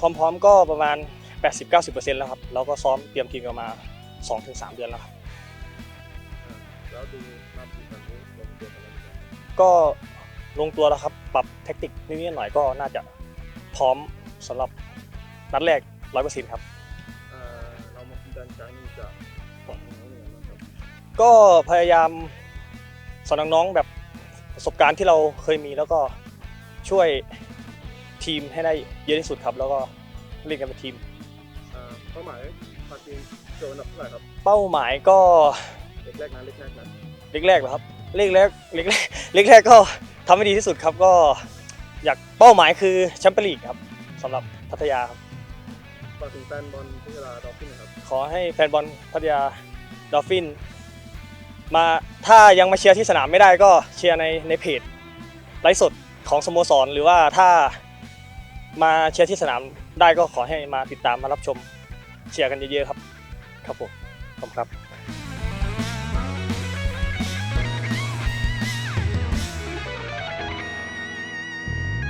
ความพร้อมก็ประมาณ 80-90%แล้วครับแล้วก็ซ้อมเตรียมทีมกันมา 2-3 เดือนแล้วครับแล้วดูมาทีตอนนี้ลงตัวกันแล้วหรือยังก็ลงตัวแล้วครับ ปรับแท็กติกนิดๆหน่อยๆก็น่าจะพร้อมสำหรับนัดแรก100%ครับเอ่อเรามาคุยกันครั้งนี้จะบอกน้องๆยังไงบ้างครับก็พยายามสอนน้องๆแบบประสบการณ์ที่เราเคยมีแล้วก็ช่วย ทีมให้ได้เยอะที่สุดครับ แล้วก็เล่นกันเป็นทีมเอ่อเป้าหมายพาทีมโจนดับเท่าไหร่ครับเป้าหมายก็เล็กแรกนะเล็กแรกนะเล็กแรกเหรอครับเล็กแรกเล็กแรกเล็กแรกก็ทำให้ดีที่สุดครับก็อยากเป้าหมายคือแชมเปี้ยนลีกครับสำหรับพัทยาครับ ฝากถึงแฟนบอลที่เวลาดอฟฟินนะครับขอให้แฟนบอลพัทยาดอฟฟิน มาถ้ายังมาเชียร์ที่สนามไม่ได้ก็เชียร์ในในเพจไลฟ์สดของสโมสร หรือว่าถ้า มาเชียร์ที่สนามได้ก็ขอให้มาติดตามมารับชมเชียร์กันเยอะๆครับ ครับผมขอบคุณครับ